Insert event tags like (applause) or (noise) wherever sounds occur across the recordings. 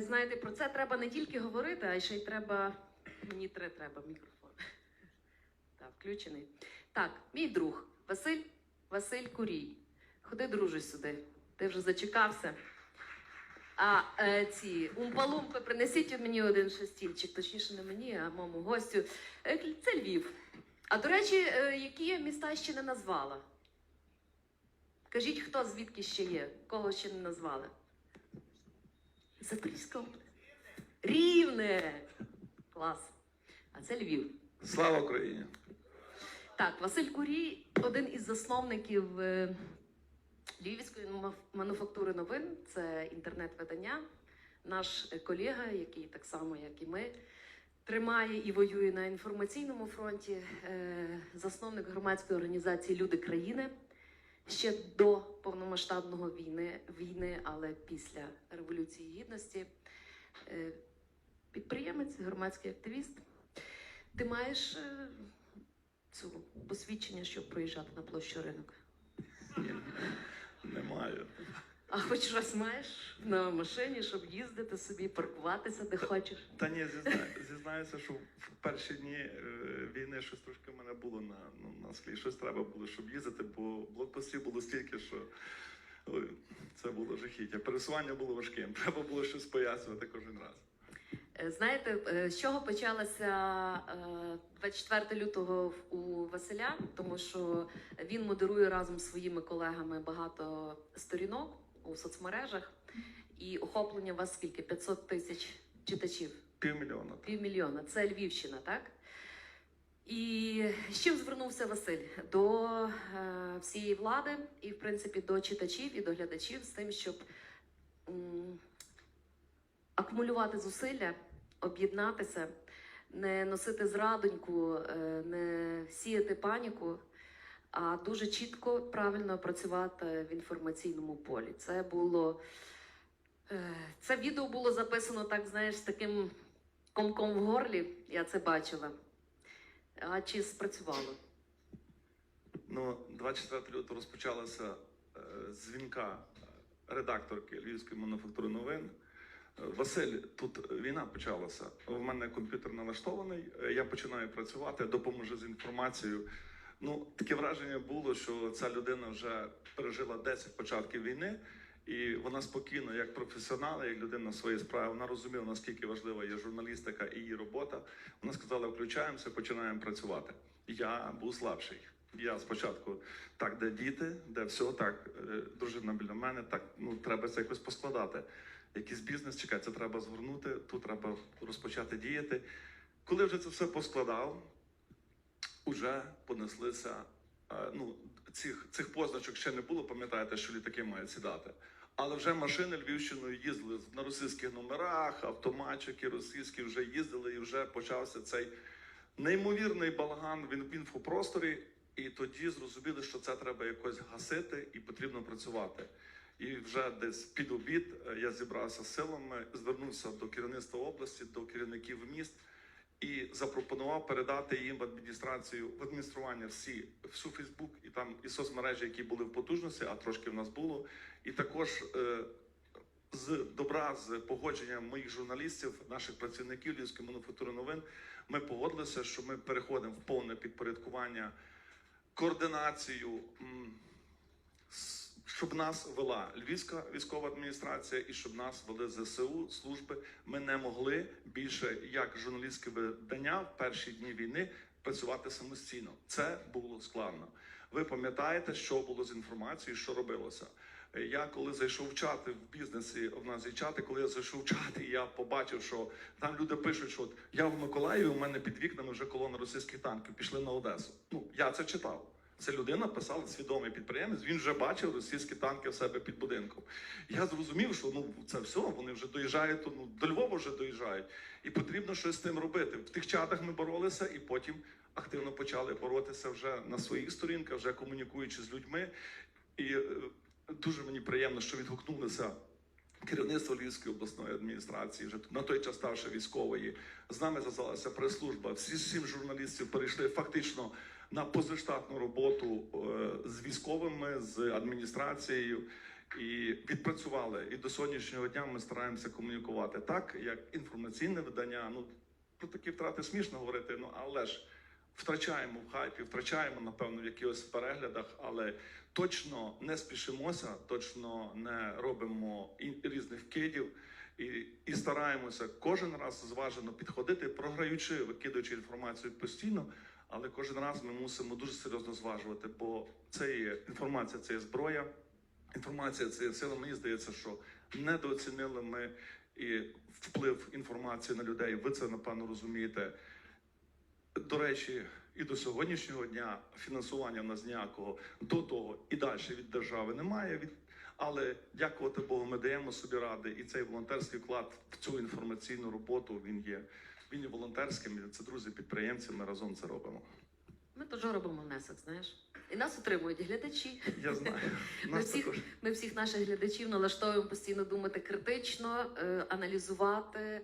знаєте, про це треба не тільки говорити, а ще й треба. Мені тре треба мікрофон. Так, включений. Так, мій друг Василь Василь Курій. Ходи, друже, сюди. Ти вже зачекався. А е, ці умпалумпи, принесіть мені один ще стільчик, точніше не мені, а моєму гостю. Е, Це Львів. А до речі, е, які міста ще не назвала? Кажіть, хто звідки ще є? Кого ще не назвали? Запорізька область. Рівне! Клас. А це Львів. Слава Україні! Так, Василь Курій один із засновників е, Львівської ма- мануфактури новин. Це інтернет-видання. Наш е, колега, який так само, як і ми, тримає і воює на інформаційному фронті. е, Засновник громадської організації Люди країни ще до повномасштабного війни, війни, але після Революції Гідності. Е, Підприємець, громадський активіст. Ти маєш е, цю посвідчення, щоб проїжджати на площу ринок. Ні, не маю. А хоч щось маєш на машині, щоб їздити собі, паркуватися де хочеш. Та ні, зізна... зізнаюся, що в перші дні е, війни щось трошки в мене було на, ну, на склі. Щось треба було, щоб їздити, бо блокпостів було стільки, що ой, це було жахіття. Пересування було важким. (laughs) Треба було щось пояснювати кожен раз. Е, Знаєте, е, з чого почалося е, 24 лютого у Василя? Тому що він модерує разом з своїми колегами багато сторінок у соцмережах, і охоплення у вас скільки? 500 тисяч читачів. Півмільйона. Півмільйона. Це Львівщина, так? І з чим звернувся Василь? До е, всієї влади і, в принципі, до читачів і до глядачів з тим, щоб м, акумулювати зусилля, об'єднатися, не носити зрадоньку, е, не сіяти паніку, а дуже чітко, правильно працювати в інформаційному полі. Це було. е, Це відео було записано, так знаєш, з таким комком в горлі. Я це бачила. А чи спрацювало? Ну, 24 лютого розпочалася е, дзвінка е, редакторки Львівської мануфактури новин. Василь, тут війна почалася. У мене комп'ютер налаштований. Я починаю працювати, допоможу з інформацією. Ну, таке враження було, що ця людина вже пережила 10 початків війни, і вона спокійно, як професіонал, як людина своєї справи, вона розуміла, наскільки важлива є журналістика і її робота. Вона сказала: включаємося, починаємо працювати. Я був слабший. Я спочатку так, де діти, де все так, е, дружина біля мене, так ну треба це якось поскладати. Якийсь бізнес чекай, це треба згорнути, тут треба розпочати діяти. Коли вже це все поскладав, уже понеслися. е, Ну, цих, цих позначок ще не було, пам'ятаєте, що літаки мають сідати. Але вже машини Львівщиною їздили на російських номерах, автоматчики російські вже їздили, і вже почався цей неймовірний балаган в ін- в інфопросторі. І тоді зрозуміли, що це треба якось гасити і потрібно працювати. І вже десь під обід е, я зібрався силами, звернувся до керівництва області, до керівників міст і запропонував передати їм в адміністрацію в адміністрування всі всю Фейсбук і там і соцмережі, які були в потужності, а трошки в нас було. І також е, з добра, з погодженням моїх журналістів, наших працівників Львівської мануфактури новин, ми погодилися, що ми переходимо в повне підпорядкування, координацію. м, Щоб нас вела Львівська військова адміністрація і щоб нас вели ЗСУ служби, ми не могли більше як журналістське видання в перші дні війни працювати самостійно. Це було складно. Ви пам'ятаєте, що було з інформацією, що робилося? Я коли зайшов в чати в бізнесі, в нас є чати, коли я зайшов в чати, я побачив, що там люди пишуть, що от я в Миколаєві, у мене під вікнами вже колона російських танків пішли на Одесу. Ну я це читав. Це людина писала свідомий підприємець. Він вже бачив російські танки в себе під будинком. Я зрозумів, що ну це все, вони вже доїжджають ну, до Львова вже доїжджають, і потрібно щось з тим робити. В тих чатах ми боролися, і потім активно почали боротися вже на своїх сторінках, вже комунікуючи з людьми. І е, дуже мені приємно, що відгукнулися. Керівництво Львівської обласної адміністрації, вже на той час ставши військової, з нами зв'язалася прес-служба. Всі сім журналістів перейшли фактично на позаштатну роботу е, з військовими, з адміністрацією. і відпрацювали. І до сьогоднішнього дня ми стараємося комунікувати так, як інформаційне видання. Ну про такі втрати смішно говорити, ну але ж втрачаємо в хайпі, втрачаємо, напевно, в якихось переглядах, але точно не спішимося, точно не робимо і- різних кидів. І, і стараємося кожен раз зважено підходити, програючи, викидуючи інформацію постійно, але кожен раз ми мусимо дуже серйозно зважувати, бо це є інформація, це є зброя. Інформація це є сила. Мені здається, що недооцінили ми і вплив інформації на людей. Ви це напевно розумієте. До речі, і до сьогоднішнього дня фінансування в нас ніякого до того і далі від держави немає. Від але дякувати Богу, ми даємо собі ради, і цей волонтерський вклад в цю інформаційну роботу він є. Він є волонтерським. Це друзі, підприємці. Ми разом це робимо. Ми теж робимо внесок, знаєш. І нас отримують глядачі. Я знаю. (laughs) Ми всіх, ми всіх наших глядачів налаштовуємо постійно думати критично, е, аналізувати,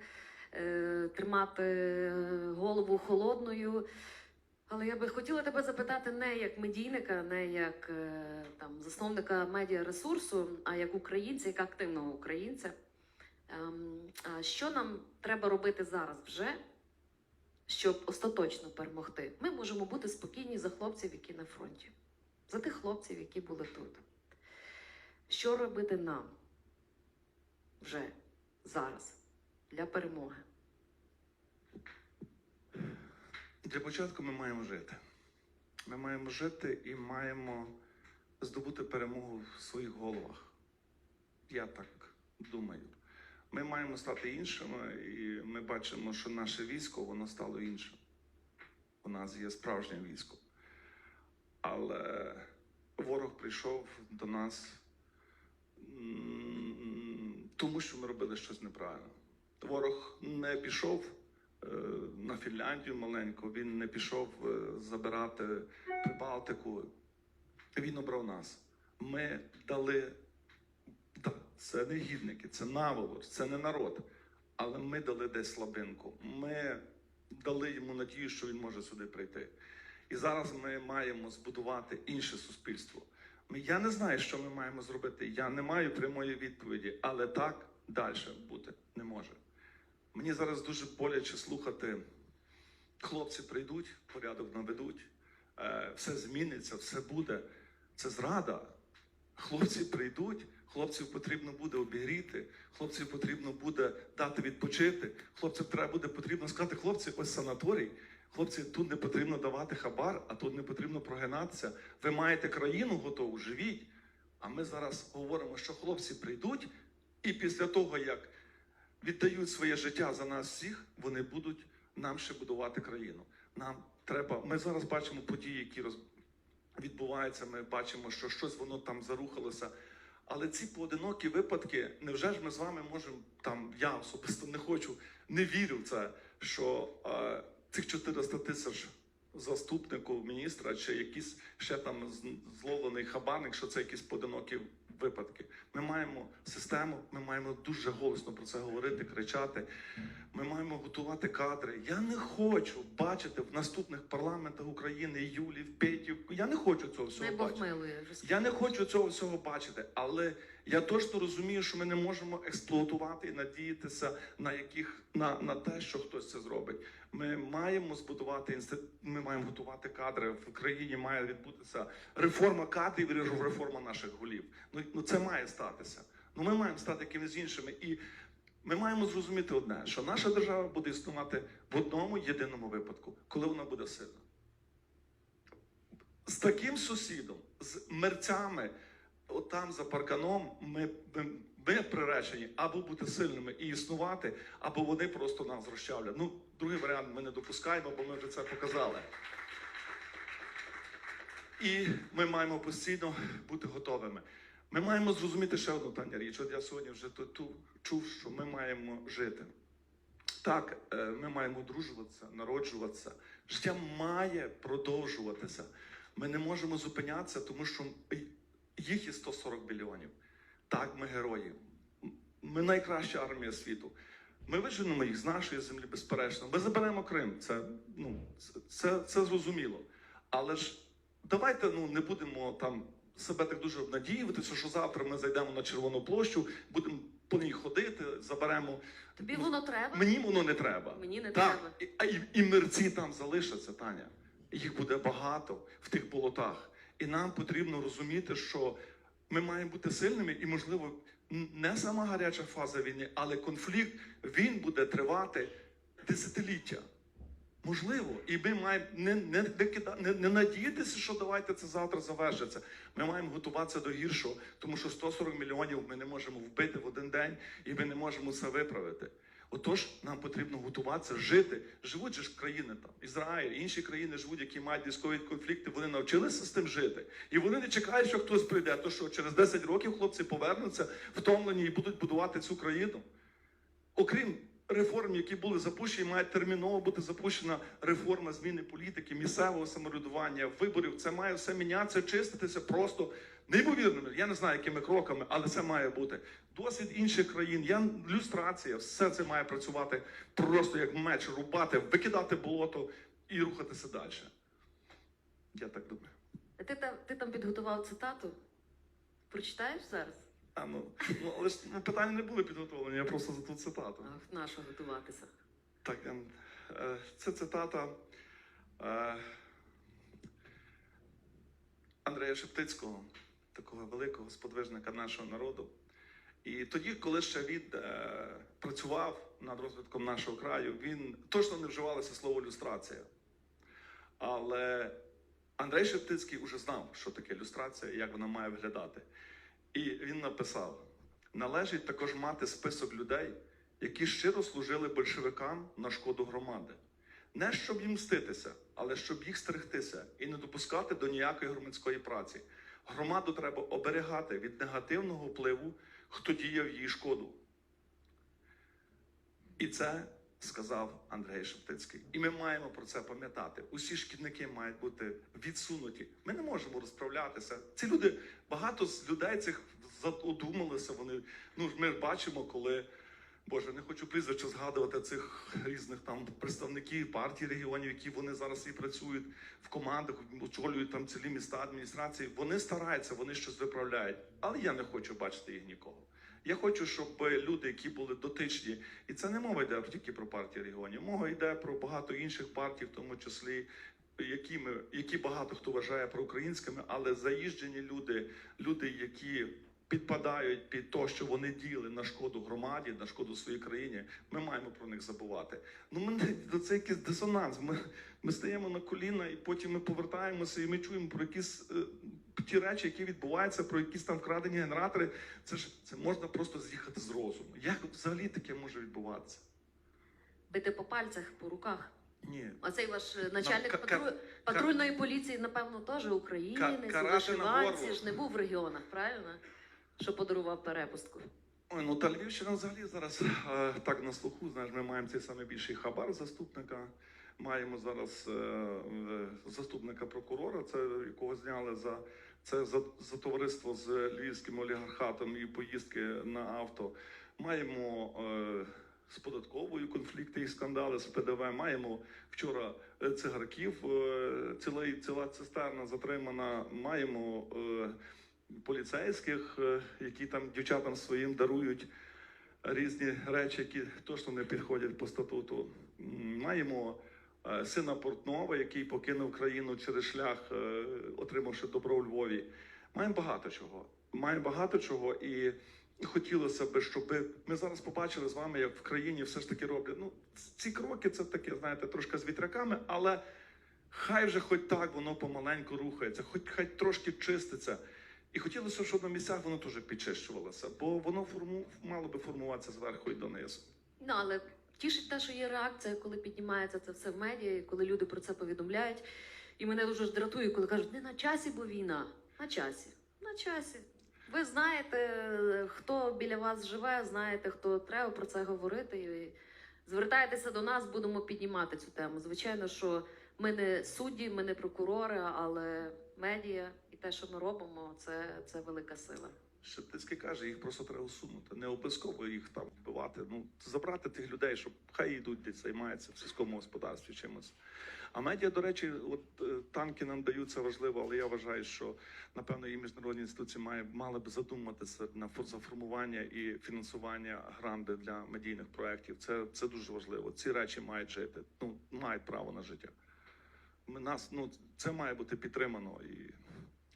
е, тримати голову холодною. Але я би хотіла тебе запитати не як медійника, не як е, там засновника медіаресурсу, а як українця, як активного українця. Ем, що нам треба робити зараз вже, щоб остаточно перемогти? Ми можемо бути спокійні за хлопців, які на фронті, за тих хлопців, які були тут. Що робити нам вже зараз для перемоги? Для початку ми маємо жити. Ми маємо жити і маємо здобути перемогу в своїх головах. Я так думаю. Ми маємо стати іншими, і ми бачимо, що наше військо воно стало іншим. У нас є справжнє військо. Але ворог прийшов до нас тому, що ми робили щось неправильно. Ворог не пішов е, на Фінляндію маленьку, він не пішов е, забирати Прибалтику. Він обрав нас. Ми дали. Це не гідники, це наволоч, це не народ. Але ми дали десь слабинку. Ми дали йому надію, що він може сюди прийти. І зараз ми маємо збудувати інше суспільство. Я не знаю, що ми маємо зробити. Я не маю прямої відповіді, але так далі бути не може. Мені зараз дуже боляче слухати. Хлопці прийдуть, порядок наведуть, е, все зміниться, все буде. Це зрада. Хлопці прийдуть, хлопців потрібно буде обігріти, хлопців потрібно буде дати відпочити. Хлопцям треба буде потрібно сказати, хлопці, ось санаторій. Хлопці, тут не потрібно давати хабар, а тут не потрібно прогинатися. Ви маєте країну готову, живіть. А ми зараз говоримо, що хлопці прийдуть, і після того, як віддають своє життя за нас всіх, вони будуть нам ще будувати країну. Нам треба. Ми зараз бачимо події, які роз... відбуваються. Ми бачимо, що щось воно там зарухалося. Але ці поодинокі випадки, невже ж ми з вами можемо там, я особисто не хочу, не вірю в це, що е, цих 400 тисяч заступнику міністра чи якийсь ще там зловлений хабарник, що це якісь поодинокі випадки. Ми маємо систему, ми маємо дуже голосно про це говорити, кричати. Ми маємо готувати кадри. Я не хочу бачити в наступних парламентах України Юлів, Петів. Я не хочу цього всього Най бачити. милує. Я не хочу цього всього бачити, але я точно розумію, що ми не можемо експлуатувати і надіятися на яких на, на те, що хтось це зробить. Ми маємо збудувати ми маємо готувати кадри. В країні має відбутися реформа кадрів і реформа наших голів. Ну, ну це має статися. Ну ми маємо стати якимись іншими. І ми маємо зрозуміти одне, що наша держава буде існувати в одному єдиному випадку, коли вона буде сильна. З таким сусідом, з мерцями, отам за парканом, ми, ми, ми приречені або бути сильними і існувати, або вони просто нас розчавлять. Ну, другий варіант ми не допускаємо, бо ми вже це показали. І ми маємо постійно бути готовими. Ми маємо зрозуміти ще одну Таня річ. От я сьогодні вже тут ту- чув, що ми маємо жити. Так, е, ми маємо одружуватися, народжуватися. Життя має продовжуватися. Ми не можемо зупинятися, тому що їх є 140 мільйонів. Так, ми герої. Ми найкраща армія світу. Ми виженемо їх з нашої землі, безперечно. Ми заберемо Крим. Це, ну, це, це, це зрозуміло. Але ж давайте ну, не будемо там себе так дуже обнадіюватися, що завтра ми зайдемо на Червону площу, будемо по ній ходити, заберемо. Тобі воно треба? Мені воно не треба. Мені не Так, треба. і, і, і мерці там залишаться, Таня. Їх буде багато в тих болотах. І нам потрібно розуміти, що ми маємо бути сильними, і, можливо, не сама гаряча фаза війни, але конфлікт він буде тривати десятиліття. Можливо, і ми маємо не, не, не, не надіятися, що давайте це завтра завершиться. Ми маємо готуватися до гіршого, тому що 140 мільйонів ми не можемо вбити в один день, і ми не можемо це виправити. Отож, нам потрібно готуватися, жити. Живуть же ж країни там, Ізраїль, інші країни живуть, які мають військові конфлікти. Вони навчилися з тим жити. І вони не чекають, що хтось прийде. То що через 10 років хлопці повернуться втомлені і будуть будувати цю країну. Окрім реформ, які були запущені, має терміново бути запущена реформа зміни політики, місцевого самоврядування, виборів. Це має все мінятися, чиститися просто неймовірними. Я не знаю, якими кроками, але це має бути. Досвід інших країн, я люстрація, все це має працювати просто як меч, рубати, викидати болото і рухатися далі. Я так думаю. Ти там, ти там підготував цитату? Прочитаєш зараз? А, ну, ну, але ж ну, питання не були підготовлені, я просто за ту цитату. Ах, на що готуватися? Так, ем, е, це цитата е, Андрея Шептицького, такого великого сподвижника нашого народу. І тоді, коли ще він е, працював над розвитком нашого краю, він точно не вживалося слово люстрація. Але Андрей Шептицький вже знав, що таке люстрація і як вона має виглядати. І він написав: належить також мати список людей, які щиро служили большевикам на шкоду громади. Не щоб їм мститися, але щоб їх стерегтися і не допускати до ніякої громадської праці. Громаду треба оберігати від негативного впливу, хто діяв їй шкоду. І це сказав Андрей Шептицький. І ми маємо про це пам'ятати. Усі шкідники мають бути відсунуті. Ми не можемо розправлятися. Ці люди, багато з людей цих задумалися. Вони ну ми бачимо, коли. Боже, не хочу прізвища згадувати цих різних там представників партій регіонів, які вони зараз і працюють в командах, очолюють там цілі міста адміністрації. Вони стараються, вони щось виправляють. Але я не хочу бачити їх нікого. Я хочу, щоб люди, які були дотичні, і це не мова йде тільки про партії регіонів, мова йде про багато інших партій, в тому числі. Які, ми, які багато хто вважає проукраїнськими, але заїжджені люди, люди, які підпадають під те, що вони діяли на шкоду громаді, на шкоду своїй країні, ми маємо про них забувати. Ну мене це якийсь дисонанс. Ми, ми стаємо на коліна, і потім ми повертаємося, і ми чуємо про якісь е, ті речі, які відбуваються, про якісь там вкрадені генератори. Це ж це можна просто з'їхати з розуму. Як взагалі таке може відбуватися? Бити по пальцях, по руках. Ні. А цей ваш е, начальник ка- патру... патрульної поліції, напевно, теж українець, вишиванці ж не був в регіонах, правильно? Що подарував перепустку. Ой, ну та Львівщина взагалі зараз е, так на слуху. Знаєш, ми маємо цей самий більший хабар заступника. Маємо зараз е, е, заступника прокурора, це якого зняли за це за, за товариство з львівським олігархатом і поїздки на авто. Маємо е, з податковою конфлікти і скандали з ПДВ. Маємо вчора цигарків, е, ціла, ціла цистерна затримана. Маємо поліцейських, які там дівчатам своїм дарують різні речі, які точно не підходять по статуту. Маємо сина Портнова, який покинув країну через шлях, е, отримавши добро у Львові. Маємо багато чого. Маємо багато чого, і хотілося б, щоб ми зараз побачили з вами, як в країні все ж таки роблять. Ну, ці кроки це таке, знаєте, трошки з вітряками, але хай вже хоч так воно помаленьку рухається, хоч хай трошки чиститься. І хотілося, щоб на місцях воно теж підчищувалося, бо воно форму, мало би формуватися зверху і донизу. Ну, але тішить те, що є реакція, коли піднімається це все в медіа, коли люди про це повідомляють. І мене дуже ж дратує, коли кажуть, не на часі, бо війна. На часі. На часі. Ви знаєте, хто біля вас живе, знаєте, хто треба про це говорити. І звертайтеся до нас, будемо піднімати цю тему. Звичайно, що ми не судді, ми не прокурори, але медіа і те, що ми робимо, це, це велика сила. Шептицький каже, їх просто треба усунути. Не обов'язково їх там вбивати. Ну, забрати тих людей, щоб хай йдуть десь займаються в сільському господарстві чимось. А медіа, до речі, от е, танки нам дають це важливо, але я вважаю, що напевно і міжнародні інституції має, мали б задуматися на фор- формування і фінансування гранди для медійних проєктів. Це, це дуже важливо. Ці речі мають жити. Ну, мають право на життя. Ми нас, ну, це має бути підтримано. І,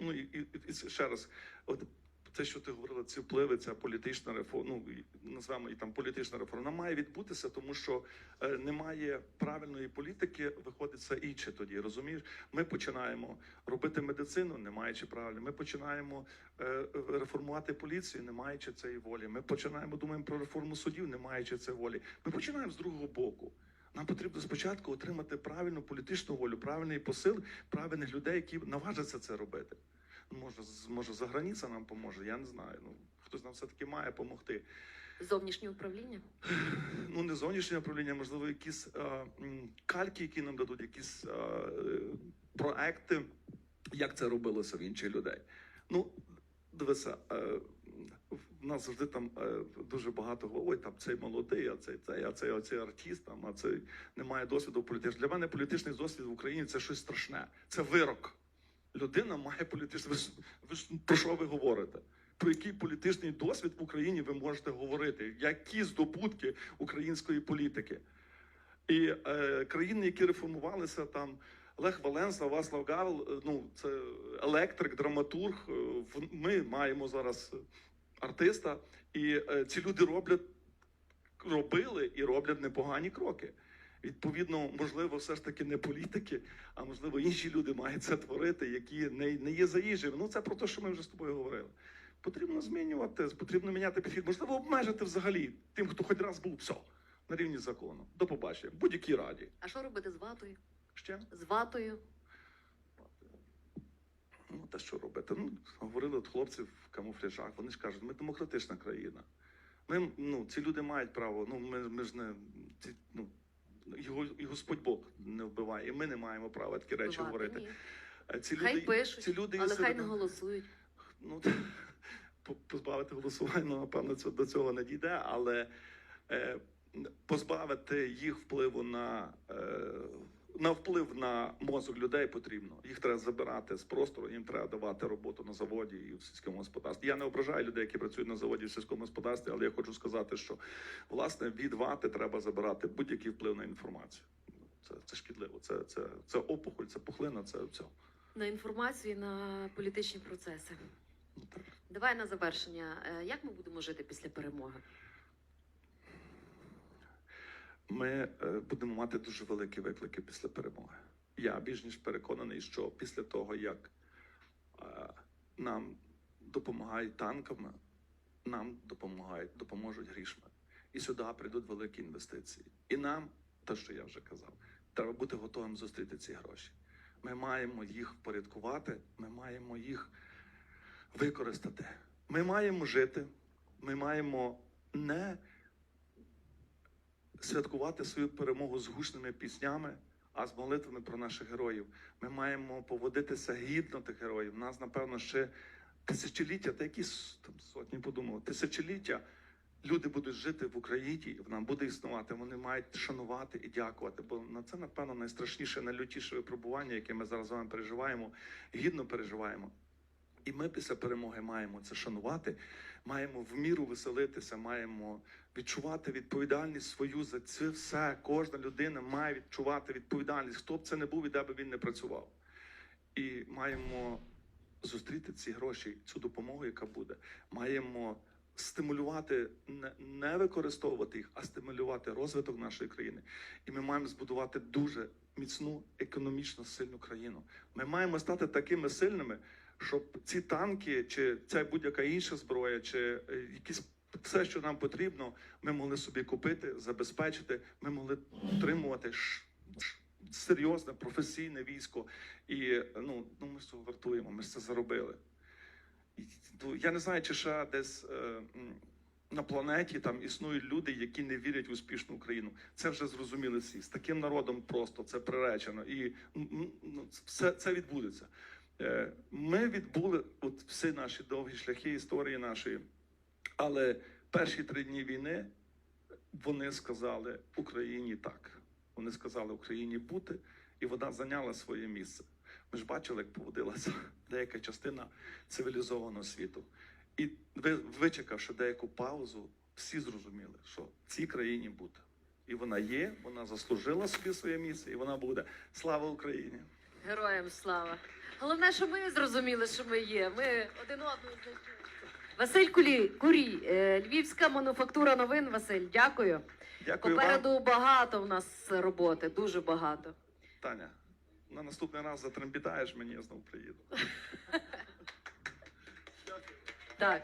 ну, і, і, і ще раз, от те, що ти говорила, ці впливи, ця політична реформа, ну і назвемо і там політична реформа, вона має відбутися, тому що е, немає правильної політики, виходить все інше тоді. Розумієш? Ми починаємо робити медицину, не маючи правильно. Ми починаємо е, реформувати поліцію, не маючи цієї волі. Ми починаємо думаємо про реформу судів, не маючи цієї волі. Ми починаємо з другого боку. Нам потрібно спочатку отримати правильну політичну волю, правильний посил, правильних людей, які наважаться це робити. Може, може, за границя нам поможе, я не знаю. Ну, хтось нам все-таки має допомогти. Зовнішнє управління? (laughs) Ну, не зовнішнє управління, можливо, якісь е, кальки, які нам дадуть, якісь е, проекти, як це робилося в інших людей. Ну, дивися, е, в нас завжди там е, дуже багато ой, там цей молодий, а цей цей, а цей оцей артист, там, а цей не має досвіду політичного. Для мене політичний досвід в Україні це щось страшне. Це вирок. Людина має політичний. Ви, ви про що ви говорите? Про який політичний досвід в Україні ви можете говорити? Які здобутки української політики? І е, країни, які реформувалися, там Лех Валенса, Васлав Гавел, е, ну це електрик, драматург. е, Ми маємо зараз артиста, і е, ці люди роблять, робили і роблять непогані кроки. Відповідно, можливо, все ж таки не політики, а можливо, інші люди мають це творити, які не, не є заїжджими. Ну це про те, що ми вже з тобою говорили. Потрібно змінювати, потрібно міняти підхід. Можливо, обмежити взагалі тим, хто хоч раз був все на рівні закону. До побачення. В будь-якій раді. А що робити з ватою? Ще З ватою? ну та що робити? Ну говорили от хлопці в камуфляжах. Вони ж кажуть, ми демократична країна. Ми ну ці люди мають право. Ну ми, ми ж не ці, ну. Його і Господь Бог не вбиває, і ми не маємо права такі речі Вбивати? говорити. Ні. Ці Хай люди, пишуть, ці люди але серед... хай не голосують. ну, (laughs) позбавити голосування, ну, напевно, це до цього не дійде, але е, позбавити їх впливу на, е, на вплив на мозок людей потрібно. Їх треба забирати з простору, їм треба давати роботу на заводі і в сільському господарстві. Я не ображаю людей, які працюють на заводі в сільському господарстві, але я хочу сказати, що власне від вати треба забирати будь-який вплив на інформацію. Це, це шкідливо, це, це, це опухоль, це пухлина, це все. На інформацію, на політичні процеси. Ну, так. Давай на завершення. Е, Як ми будемо жити після перемоги? Ми е, будемо мати дуже великі виклики після перемоги. Я більш ніж переконаний, що після того, як е, нам допомагають танками, нам допомагають, допоможуть грішми. І сюди прийдуть великі інвестиції. І нам, те, що я вже казав, треба бути готовим зустріти ці гроші. Ми маємо їх впорядкувати, ми маємо їх використати. Ми маємо жити, ми маємо не святкувати свою перемогу з гучними піснями, а з молитвами про наших героїв. Ми маємо поводитися гідно тих героїв. У нас, напевно, ще тисячоліття, та якісь там сотні подумали, тисячоліття люди будуть жити в Україні, вона буде існувати. Вони мають шанувати і дякувати. Бо на це, напевно, найстрашніше, найлютіше випробування, яке ми зараз з вами переживаємо, гідно переживаємо. І ми після перемоги маємо це шанувати, маємо в міру веселитися, маємо відчувати відповідальність свою за це все. Кожна людина має відчувати відповідальність, хто б це не був і де би він не працював. І маємо зустріти ці гроші, цю допомогу, яка буде. Маємо стимулювати, не, не використовувати їх, а стимулювати розвиток нашої країни. І ми маємо збудувати дуже міцну економічно сильну країну. Ми маємо стати такими сильними, щоб ці танки, чи ця будь-яка інша зброя, чи е, якісь все, що нам потрібно, ми могли собі купити, забезпечити. Ми могли ш- серйозне професійне військо. І ну, ну ми ж це вартуємо, ми це заробили. І, ну, я не знаю, чи ще десь е, на планеті там існують люди, які не вірять в успішну Україну. Це вже зрозуміли всі. З таким народом просто це приречено. І ну, все це відбудеться. Е, Ми відбули от всі наші довгі шляхи історії нашої, але перші три дні війни вони сказали Україні так. Вони сказали Україні бути, і вона зайняла своє місце. Ми ж бачили, як поводилася деяка частина цивілізованого світу. І ви, вичекавши деяку паузу, всі зрозуміли, що цій країні бути. І вона є, вона заслужила собі своє місце, і вона буде. Слава Україні! Героям слава. Головне, що ми зрозуміли, що ми є. Ми один одного. Василь Кулі, Курій, е, Львівська мануфактура новин. Василь, дякую. Дякую вам, Попереду багато в нас роботи, дуже багато. Таня. На наступний раз затрембітаєш мені, я знову приїду. (laughs) Так.